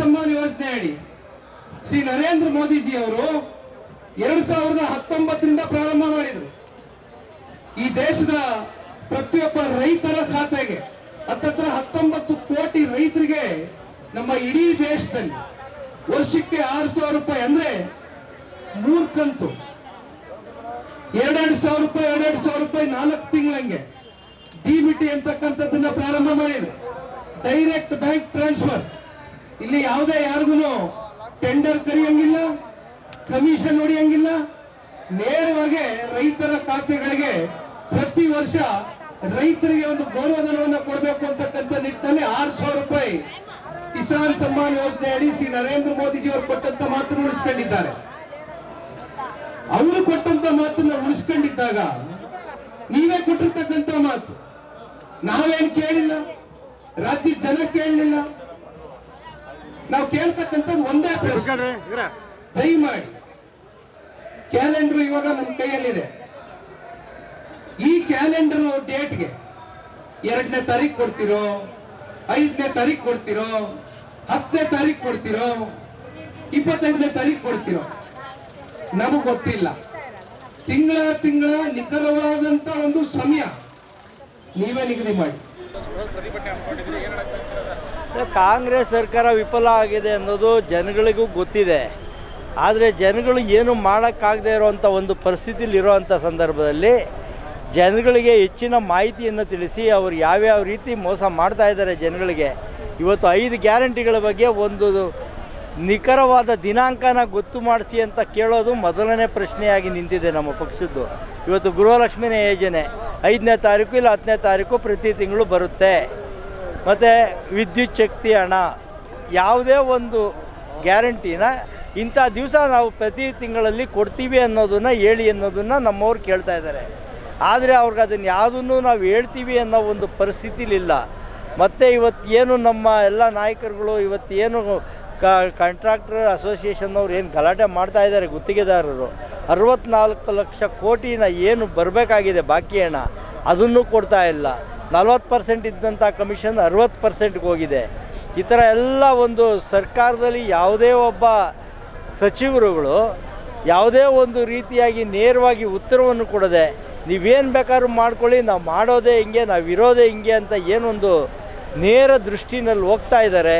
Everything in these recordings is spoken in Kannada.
ಸಮ್ಮಾನ್ ಯೋಜನೆ ಅಡಿ ಶ್ರೀ ನರೇಂದ್ರ ಮೋದಿಜಿ ಅವರು ಎರಡು ಸಾವಿರದ ಹತ್ತೊಂಬತ್ತರಿಂದ ಪ್ರಾರಂಭ ಮಾಡಿದ್ರು. ಈ ದೇಶದ ಪ್ರತಿಯೊಬ್ಬ ರೈತರ ಖಾತೆಗೆ, ಹತ್ತತ್ರ ಹತ್ತೊಂಬತ್ತು ಕೋಟಿ ರೈತರಿಗೆ ನಮ್ಮ ಇಡೀ ದೇಶದಲ್ಲಿ ವರ್ಷಕ್ಕೆ ಆರು ಸಾವಿರ ರೂಪಾಯಿ ಅಂದ್ರೆ ಮೂರ್ ಕಂತು. ಎರಡೆರಡು ಸಾವಿರ ರೂಪಾಯಿ, ಎರಡೆರಡು ಸಾವಿರ ರೂಪಾಯಿ ನಾಲ್ಕು ತಿಂಗಳಂಗೆ ಡಿಬಿಟಿ ಅಂತಕ್ಕಂಥದ್ದನ್ನ ಪ್ರಾರಂಭ ಮಾಡಿದ್ರು. ಡೈರೆಕ್ಟ್ ಬ್ಯಾಂಕ್ ಟ್ರಾನ್ಸ್ಫರ್ ಇಲ್ಲಿ ಯಾವುದೇ ಯಾರಿಗೂ ಟೆಂಡರ್ ಕರೆಯಂಗಿಲ್ಲ ಕಮಿಷನ್ ಹೊಡಿಯಂಗಿಲ್ಲ. ನೇರವಾಗಿ ರೈತರ ಖಾತೆಗಳಿಗೆ ಪ್ರತಿ ವರ್ಷ ರೈತರಿಗೆ ಒಂದು ಗೌರವಧನವನ್ನು ಕೊಡಬೇಕು ಅಂತಕ್ಕಂಥ ನಿಟ್ಟಿನಲ್ಲಿ ಆರು ಸಾವಿರ ರೂಪಾಯಿ ಕಿಸಾನ್ ಸಮ್ಮಾನ್ ಯೋಜನೆ ಅಡಿ ಶ್ರೀ ನರೇಂದ್ರ ಮೋದಿಜಿ ಅವರು ಕೊಟ್ಟಂತ ಮಾತನ್ನು ಉಳಿಸ್ಕೊಂಡಿದ್ದಾರೆ. ಅವರು ಕೊಟ್ಟಂತ ಮಾತನ್ನು ಉಳಿಸ್ಕೊಂಡಿದ್ದಾಗ ನೀವೇ ಕೊಟ್ಟಿರ್ತಕ್ಕಂಥ ಮಾತು. ನಾವೇನ್ ಕೇಳಿಲ್ಲ, ರಾಜ್ಯ ಜನ ಕೇಳಲಿಲ್ಲ. ನಾವು ಕೇಳ್ತಕ್ಕಂಥದ್ದು ಒಂದೇ ಪ್ರಶ್ನೆ. ದಯಮಾಡಿ. ಕ್ಯಾಲೆಂಡರ್ ಇವಾಗ ನಮ್ಮ ಕೈಯಲ್ಲಿದೆ. ಈ ಕ್ಯಾಲೆಂಡರ್ ಡೇಟ್ಗೆ ಎರಡನೇ ತಾರೀಕು ಕೊಡ್ತಿರೋ ಐದನೇ ತಾರೀಕು ಕೊಡ್ತಿರೋ ಹತ್ತನೇ ತಾರೀಕು ಕೊಡ್ತಿರೋ ಇಪ್ಪತ್ತೈದನೇ ತಾರೀಕು ಕೊಡ್ತಿರೋ ನಮಗೆ ಗೊತ್ತಿಲ್ಲ. ತಿಂಗಳ ತಿಂಗಳ ನಿಖರವಾದಂತ ಒಂದು ಸಮಯ ನೀವೇ ನಿಗದಿ ಮಾಡಿ. ಕಾಂಗ್ರೆಸ್ ಸರ್ಕಾರ ವಿಫಲ ಆಗಿದೆ ಅನ್ನೋದು ಜನಗಳಿಗೂ ಗೊತ್ತಿದೆ. ಆದರೆ ಜನಗಳು ಏನು ಮಾಡೋಕ್ಕಾಗದೇ ಇರೋವಂಥ ಒಂದು ಪರಿಸ್ಥಿತಿಲಿ ಇರೋವಂಥ ಸಂದರ್ಭದಲ್ಲಿ ಜನಗಳಿಗೆ ಹೆಚ್ಚಿನ ಮಾಹಿತಿಯನ್ನು ತಿಳಿಸಿ ಅವರು ಯಾವ್ಯಾವ ರೀತಿ ಮೋಸ ಮಾಡ್ತಾ ಇದ್ದಾರೆ ಜನಗಳಿಗೆ. ಇವತ್ತು ಐದು ಗ್ಯಾರಂಟಿಗಳ ಬಗ್ಗೆ ಒಂದು ನಿಖರವಾದ ದಿನಾಂಕನ ಗೊತ್ತು ಮಾಡಿಸಿ ಅಂತ ಕೇಳೋದು ಮೊದಲನೇ ಪ್ರಶ್ನೆಯಾಗಿ ನಿಂತಿದೆ ನಮ್ಮ ಪಕ್ಷದ್ದು. ಇವತ್ತು ಗೃಹಲಕ್ಷ್ಮಿನೇ ಯೋಜನೆ ಐದನೇ ತಾರೀಕು ಇಲ್ಲ ಹತ್ತನೇ ತಾರೀಕು ಪ್ರತಿ ತಿಂಗಳು ಬರುತ್ತೆ. ಮತ್ತು ವಿದ್ಯುತ್ ಶಕ್ತಿ ಹಣ, ಯಾವುದೇ ಒಂದು ಗ್ಯಾರಂಟಿನ ಇಂಥ ದಿವಸ ನಾವು ಪ್ರತಿ ತಿಂಗಳಲ್ಲಿ ಕೊಡ್ತೀವಿ ಅನ್ನೋದನ್ನು ಹೇಳಿ ಅನ್ನೋದನ್ನು ನಮ್ಮವ್ರು ಕೇಳ್ತಾ ಇದ್ದಾರೆ. ಆದರೆ ಅವ್ರಿಗೆ ಅದನ್ನು ಯಾವುದನ್ನು ನಾವು ಹೇಳ್ತೀವಿ ಅನ್ನೋ ಒಂದು ಪರಿಸ್ಥಿತಿಲಿಲ್ಲ ಮತ್ತು ಇವತ್ತು ಏನು ನಮ್ಮ ಎಲ್ಲ ನಾಯಕರುಗಳು ಇವತ್ತು ಏನು ಕಾಂಟ್ರಾಕ್ಟರ್ ಅಸೋಸಿಯೇಷನ್ನವ್ರು ಏನು ಗಲಾಟೆ ಮಾಡ್ತಾ ಇದ್ದಾರೆ ಗುತ್ತಿಗೆದಾರರು. ಅರವತ್ನಾಲ್ಕು ಲಕ್ಷ ಕೋಟಿನ ಏನು ಬರಬೇಕಾಗಿದೆ ಬಾಕಿ ಹಣ, ಅದನ್ನು ಕೊಡ್ತಾ ಇಲ್ಲ. ನಲ್ವತ್ತು ಪರ್ಸೆಂಟ್ ಇದ್ದಂಥ ಕಮಿಷನ್ ಅರವತ್ತು ಪರ್ಸೆಂಟ್ಗೆ ಹೋಗಿದೆ. ಈ ಥರ ಎಲ್ಲ ಒಂದು ಸರ್ಕಾರದಲ್ಲಿ ಯಾವುದೇ ಒಬ್ಬ ಸಚಿವರುಗಳು ಯಾವುದೇ ಒಂದು ರೀತಿಯಾಗಿ ನೇರವಾಗಿ ಉತ್ತರವನ್ನು ಕೊಡದೆ, ನೀವೇನು ಬೇಕಾದ್ರೂ ಮಾಡ್ಕೊಳ್ಳಿ, ನಾವು ಮಾಡೋದೇ ಹಿಂಗೆ, ನಾವು ಇರೋದೇ ಹಿಂಗೆ ಅಂತ ಏನೊಂದು ನೇರ ದೃಷ್ಟಿನಲ್ಲಿ ಹೋಗ್ತಾ ಇದ್ದಾರೆ.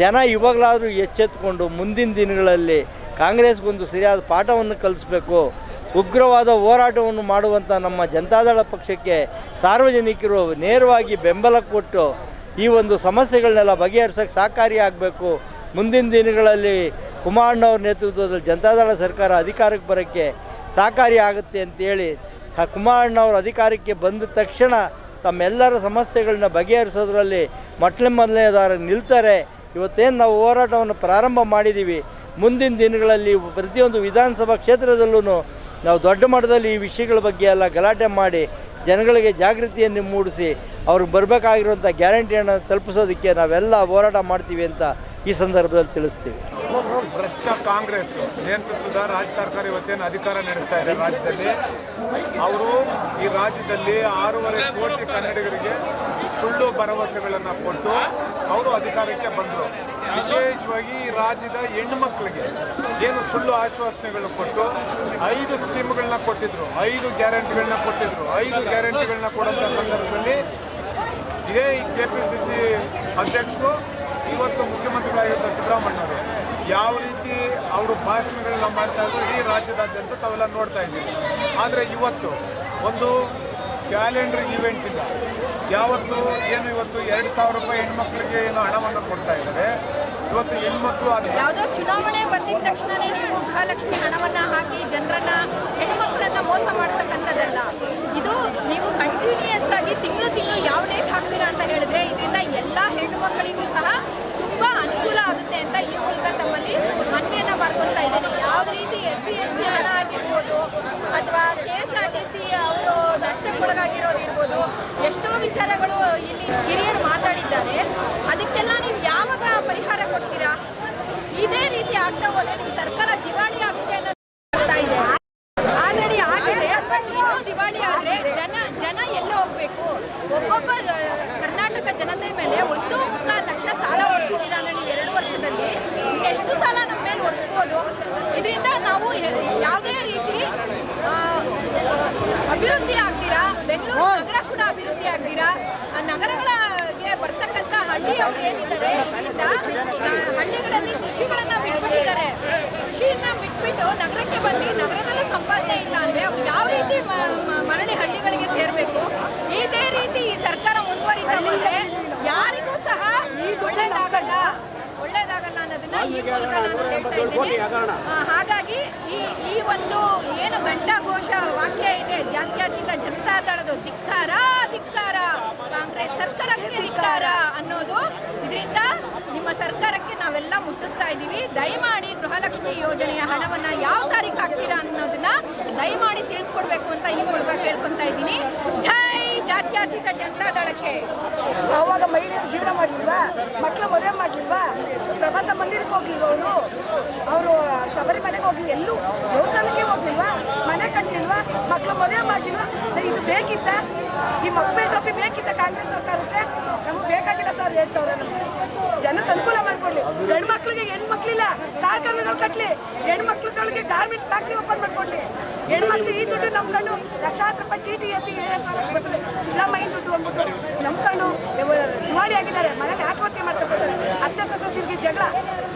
ಜನ ಇವಾಗಲಾದರೂ ಎಚ್ಚೆತ್ಕೊಂಡು ಮುಂದಿನ ದಿನಗಳಲ್ಲಿ ಕಾಂಗ್ರೆಸ್ಗೊಂದು ಸರಿಯಾದ ಪಾಠವನ್ನು ಕಲಿಸ್ಬೇಕು. ಉಗ್ರವಾದ ಹೋರಾಟವನ್ನು ಮಾಡುವಂಥ ನಮ್ಮ ಜನತಾದಳ ಪಕ್ಷಕ್ಕೆ ಸಾರ್ವಜನಿಕರು ನೇರವಾಗಿ ಬೆಂಬಲ ಕೊಟ್ಟು ಈ ಒಂದು ಸಮಸ್ಯೆಗಳನ್ನೆಲ್ಲ ಬಗೆಹರಿಸೋಕ್ಕೆ ಸಹಕಾರಿಯಾಗಬೇಕು ಮುಂದಿನ ದಿನಗಳಲ್ಲಿ ಕುಮಾರಣ್ಣವ್ರ ನೇತೃತ್ವದಲ್ಲಿ ಜನತಾದಳ ಸರ್ಕಾರ ಅಧಿಕಾರಕ್ಕೆ ಬರೋಕ್ಕೆ ಸಹಕಾರಿ ಆಗುತ್ತೆ ಅಂತೇಳಿ ಕುಮಾರಣ್ಣವ್ರ ಅಧಿಕಾರಕ್ಕೆ ಬಂದ ತಕ್ಷಣ ತಮ್ಮೆಲ್ಲರ ಸಮಸ್ಯೆಗಳನ್ನ ಬಗೆಹರಿಸೋದ್ರಲ್ಲಿ ಮೊಟ್ಟಲೆ ಮೊದಲನೇದಾರ ನಿಲ್ತಾರೆ. ಇವತ್ತೇನು ನಾವು ಹೋರಾಟವನ್ನು ಪ್ರಾರಂಭ ಮಾಡಿದ್ದೀವಿ ಮುಂದಿನ ದಿನಗಳಲ್ಲಿ ಪ್ರತಿಯೊಂದು ವಿಧಾನಸಭಾ ಕ್ಷೇತ್ರದಲ್ಲೂ ನಾವು ದೊಡ್ಡ ಮಟ್ಟದಲ್ಲಿ ಈ ವಿಷಯಗಳ ಬಗ್ಗೆ ಎಲ್ಲ ಗಲಾಟೆ ಮಾಡಿ ಜನಗಳಿಗೆ ಜಾಗೃತಿಯನ್ನು ಮೂಡಿಸಿ ಅವ್ರಿಗೆ ಬರಬೇಕಾಗಿರುವಂಥ ಗ್ಯಾರಂಟಿಯನ್ನು ತಲುಪಿಸೋದಕ್ಕೆ ನಾವೆಲ್ಲ ಹೋರಾಟ ಮಾಡ್ತೀವಿ ಅಂತ ಈ ಸಂದರ್ಭದಲ್ಲಿ ತಿಳಿಸ್ತೀವಿ. ಭ್ರಷ್ಟ ಕಾಂಗ್ರೆಸ್ ನೇತೃತ್ವದ ರಾಜ್ಯ ಸರ್ಕಾರ ಇವತ್ತೇನು ಅಧಿಕಾರ ನಡೆಸ್ತಾ ಇದೆ ರಾಜ್ಯದಲ್ಲಿ? ಅವರು ಈ ರಾಜ್ಯದಲ್ಲಿ ಆರೂವರೆ ಕೋಟಿ ಕನ್ನಡಿಗರಿಗೆ ಸುಳ್ಳು ಭರವಸೆಗಳನ್ನು ಕೊಟ್ಟು ಅವರು ಅಧಿಕಾರಕ್ಕೆ ಬಂದರು. ವಿಶೇಷವಾಗಿ ಈ ರಾಜ್ಯದ ಹೆಣ್ಣು ಮಕ್ಕಳಿಗೆ ಏನು ಸುಳ್ಳು ಆಶ್ವಾಸನೆಗಳು ಕೊಟ್ಟು ಐದು ಸ್ಕೀಮ್ಗಳನ್ನ ಕೊಟ್ಟಿದ್ರು, ಐದು ಗ್ಯಾರಂಟಿಗಳನ್ನ ಕೊಟ್ಟಿದ್ರು, ಐದು ಗ್ಯಾರಂಟಿಗಳನ್ನ ಕೊಡೋಂಥ ಸಂದರ್ಭದಲ್ಲಿ ಇದೇ ಕೆ ಪಿ ಸಿ ಸಿ ಅಧ್ಯಕ್ಷರು, ಇವತ್ತು ಮುಖ್ಯಮಂತ್ರಿಗಳಾಗಿದ್ದ ಸಿದ್ದರಾಮಣ್ಣವರು ಯಾವ ರೀತಿ ಅವರು ಭಾಷಣಗಳನ್ನ ಮಾಡ್ತಾ ಇದ್ರು, ಇಡೀ ರಾಜ್ಯದಾದ್ಯಂತ ತಾವೆಲ್ಲ ನೋಡ್ತಾ ಇದ್ದೀವಿ ಆದರೆ ಇವತ್ತು ಒಂದು ಕ್ಯಾಲೆಂಡರ್ ಈವೆಂಟ್ ಇಲ್ಲ. ಯಾವತ್ತು ಏನು ಇವತ್ತು ಎರಡು ಸಾವಿರ ರೂಪಾಯಿ ಹೆಣ್ಮಕ್ಳಿಗೆ ಏನು ಹಣವನ್ನು ಕೊಡ್ತಾ ಇದ್ದಾರೆ. ಇವತ್ತು ಹೆಣ್ಮಕ್ಳು ಯಾವುದೋ ಚುನಾವಣೆ ಬಂದಿದ ತಕ್ಷಣನೇ ನೀವು ಗೃಹಲಕ್ಷ್ಮಿ ಹಣವನ್ನು ಹಾಕಿ ಜನರನ್ನ, ಹೆಣ್ಮಕ್ಳನ್ನ ಮೋಸ ಮಾಡ್ತಕ್ಕಂಥದ್ದಲ್ಲ ಇದು ನೀವು ಕಂಟಿನ್ಯೂಯಸ್ ಆಗಿ ತಿಂಗಳು ತಿಂಗಳು ಯಾವ ರೇಟ್ ಹಾಕ್ತೀರಾ ಅಂತ ಹೇಳಿದ್ರೆ ಇದರಿಂದ ಎಲ್ಲ ಹೆಣ್ಣು ಮಕ್ಕಳಿಗೂ ಸಹ ತುಂಬಾ ಅನುಕೂಲ ಆಗುತ್ತೆ ಅಂತ ಈ ಮೂಲಕ ತಮ್ಮಲ್ಲಿ ಮಾಡ್ಕೊತಾ ಇದ್ದೀನಿ ಯಾವ್ದು ರೀತಿ ಎಸ್ ಸಿ ಎಸ್ ಟಿ ಹಣ ಆಗಿರ್ಬೋದು ಅಥವಾ K S R T C ಅವರು ನಷ್ಟಕ್ಕೊಳಗಾಗಿರೋದಿರ್ಬೋದು, ಎಷ್ಟೋ ವಿಚಾರಗಳು ಇಲ್ಲಿ ಹಿರಿಯರು ಮಾತಾಡಿದ್ದಾರೆ. ಅದಕ್ಕೆಲ್ಲ ನೀವು ಯಾವಾಗ ಪರಿಹಾರ ಕೊಡ್ತೀರಾ? ಇದೇ ರೀತಿ ಆಗ್ತಾ ಹೋದ್ರೆ ನಿಮ್ಮ ಸರ್ಕಾರ ದಿವಾಳಿ ಆಗುತ್ತೆ ಅನ್ನೋದು ಇದೆ. ಆಲ್ರೆಡಿ ಆಗಿದೆ ಇನ್ನೂ ದಿವಾಳಿ ಆದರೆ ಜನ ಜನ ಎಲ್ಲೋ ಹೋಗ್ಬೇಕು? ಒಬ್ಬೊಬ್ಬ ಕರ್ನಾಟಕ ಜನತೆ ಮೇಲೆ ಒಂದೂ ಮುಕ್ಕಾಲು ಅಭಿವೃದ್ಧಿ ಆಗ್ತೀರಾ? ಬೆಂಗಳೂರು ನಗರ ಕೂಡ ಅಭಿವೃದ್ಧಿ ಆಗ್ತೀರಾ? ನಗರಗಳಿಗೆ ಬರ್ತಕ್ಕಂಥ ಹಳ್ಳಿಯವರು ಏನಿದ್ದಾರೆ ಹಳ್ಳಿಗಳಲ್ಲಿ ಕೃಷಿಗಳನ್ನ ಬಿಟ್ಬಿಟ್ಟಿದ್ದಾರೆ. ಕೃಷಿಯನ್ನ ಬಿಟ್ಬಿಟ್ಟು ನಗರಕ್ಕೆ ಬಂದು ನಗರದಲ್ಲೂ ಸಂಪಾದನೆ ಇಲ್ಲ ಅಂದ್ರೆ ಅವ್ರು ಯಾವ ರೀತಿ ಮರಳಿ ಹಳ್ಳಿಗಳಿಗೆ ಸೇರಬೇಕು? ಇದೇ ರೀತಿ ಈ ಸರ್ಕಾರ ಮುಂದುವರಿತಾ ಹೋದ್ರೆ ಯಾರಿಗೂ ಸಹ ಒಳ್ಳೇದಾಗಲ್ಲ. ಒಳ್ಳೇದಾಗಲ್ಲ ಅನ್ನೋದನ್ನ ಈ ಮೂಲಕ ನಾನು ಹೇಳ್ತಾ ಇದ್ದೀನಿ. ಹಾಗಾಗಿ ಈ ಈ ಒಂದು ಏನು ಗಂಟಾ ಧಿಕ್ಕಾರ ಧಿಕ್ಕಾರ. ಕಾಂಗ್ರೆಸ್ ಸರ್ಕಾರಕ್ಕೆ ಧಿಕ್ಕಾರ ಅನ್ನೋದು ಇದರಿಂದ ನಿಮ್ಮ ಸರ್ಕಾರಕ್ಕೆ ನಾವೆಲ್ಲ ಮುಟ್ಟಿಸ್ತಾ ಇದ್ದೀವಿ. ದಯಮಾಡಿ ಗೃಹಲಕ್ಷ್ಮಿ ಯೋಜನೆಯ ಹಣವನ್ನ ಯಾವ ತಾರೀಕು ಹಾಕ್ತೀರಾ ಅನ್ನೋದನ್ನ ದಯಮಾಡಿ ತಿಳಿಸ್ಕೊಡ್ಬೇಕು ಅಂತ ಈ ಮೂಲಕ ಕೇಳ್ಕೊತಾ ಇದ್ದೀನಿ. ಜೈ ಜಾತ್ಯಾತೀತ ಜನತಾ ದಳಕ್ಕೆ. ಆವಾಗ ಮಹಿಳೆಯರು ಜೀವನ ಮಾಡಲಿಲ್ವಾ ಮಕ್ಕಳು ಮದುವೆ ಮಾಡಲಿಲ್ವಾ ಪ್ರವಾಸ ಮಂದಿರಕ್ಕೆ ಹೋಗಿ ಅವರು ಅವರು ಶಬರಿಮಲೆಗೆ ಹೋಗಿ ಎಲ್ಲೂ ದೇವಸ್ಥಾನಕ್ಕೆ ಹೋಗ್ಲಿಲ್ವಾ ಮನೆ ಕಟ್ಟಲಿಲ್ವಾ ಮಕ್ಕಳು ಮದುವೆ ಮಾಡಲಿಲ್ವಾ ಇದು ಬೇಕಿತ್ತ ಈ ಮಕ್ಕಳ ಟೋಪಿ ಬೇಕಿತ್ತ ಕಾಂಗ್ರೆಸ್ ಸರ್ಕಾರಕ್ಕೆ ನಮಗೆ ಬೇಕಾಗಿಲ್ಲ ಸರ್ ಎರಡು ಸಾವಿರ ನಮಗೆ ಜನಕ್ಕೆ ಅನುಕೂಲ ಮಾಡ್ಕೊಡ್ಲಿ ಹೆಣ್ಮಕ್ಳಿಗೆ ಹೆಣ್ಮಕ್ಳಿಲ್ಲ ಕಾರ್ಖಾನೆಗಳು ಕಟ್ಲಿ ಹೆಣ್ಮಕ್ಳುಗಳಿಗೆ ಗಾರ್ಮೆಂಟ್ಸ್ ಫ್ಯಾಕ್ಟ್ರಿ ಓಪನ್ ಮಾಡ್ಕೊಂಡ್ರಿ ಹೆಣ್ಮಕ್ಳು ಈ ದುಡ್ಡು ನಂಬ್ಕೊಂಡು ಲಕ್ಷಾಂತರ ರೂಪಾಯಿ ಚೀಟಿ ಎತ್ತಿ ಎರಡು ಸಾವಿರ ಬರ್ತದೆ. ಸಿದ್ದರಾಮಯ್ಯ ದುಡ್ಡು ಅಂದ್ಬಿಟ್ಟು ನಂಬ್ಕೊಂಡು ದಿವಾಳಿ ಆಗಿದ್ದಾರೆ. ಮನೇಲಿ ಆತ್ಮಹತ್ಯೆ ಮಾಡ್ಕೊತಾರೆ ಅತ್ತೆ ಸೊಸೈಟಿಗೆ ಜಗಳ.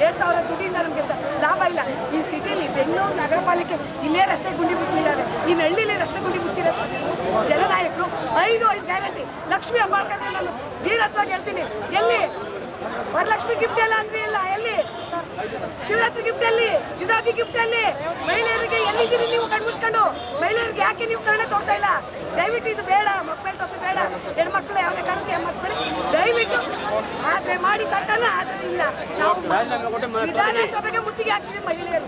ಎರಡು ಸಾವಿರ ದುಡ್ಡಿಂದ ನಮಗೆ ಲಾಭ ಇಲ್ಲ. ಈ ಸಿಟಿಲಿ ಬೆಂಗಳೂರು ನಗರ ಪಾಲಿಕೆ ಇಲ್ಲೇ ರಸ್ತೆ ಗುಂಡಿ ಬಿಟ್ಟಿದ್ದಾರೆ. ಈ ಹಳ್ಳಿಲಿ ರಸ್ತೆ ಗುಂಡಿ ಬಿಟ್ಟಿರೋ ಜನನಾಯಕರು ಐದು ಐದು ಗ್ಯಾರಂಟಿ ಲಕ್ಷ್ಮಿ ಅಂಬಾಳ್ಕರ್ ನಾನು ಧೀರತ್ವಾಗಿ ಹೇಳ್ತೀನಿ. ಎಲ್ಲಿ ವರಲಕ್ಷ್ಮಿ ಗಿಫ್ಟ್ ಎಲ್ಲ ಅಂದ್ರೆ ಇಲ್ಲ ಎಲ್ಲಿ? ಶಿವರಾತ್ರಿ ಗಿಫ್ಟ್ ಅಲ್ಲಿ ಯುಗಾದಿ ಗಿಫ್ಟ್ ಅಲ್ಲಿ. ಮಹಿಳೆಯರಿಗೆ ಎಲ್ಲಿದ್ದೀರಿ ನೀವು ಕಣ್ಮುಚ್ಕೊಂಡು ಮಹಿಳೆಯರಿಗೆ ಯಾಕೆ ನೀವು ಕರುಣೆ ತೋರ್ತಾ ಇಲ್ಲ? ದಯವಿಟ್ಟು ಇದು ಬೇಡ ಮಕ್ಕಳ ತಪ್ಪು ಬೇಡ. ಹೆಣ್ಮಕ್ಳು ಯಾವುದೇ ಕಾರಣಕ್ಕೆ ಹೆಮ್ಮಸ್ಬೇಡಿ. ದಯವಿಟ್ಟು ಆದ್ರೆ ಮಾಡಿ ಸರ್ಕಾರ ಆದ್ರೆ ಇಲ್ಲ. ನಾವು ವಿಧಾನಸಭೆಗೆ ಮುತ್ತಿಗೆ ಹಾಕ್ತೀವಿ ಮಹಿಳೆಯರು.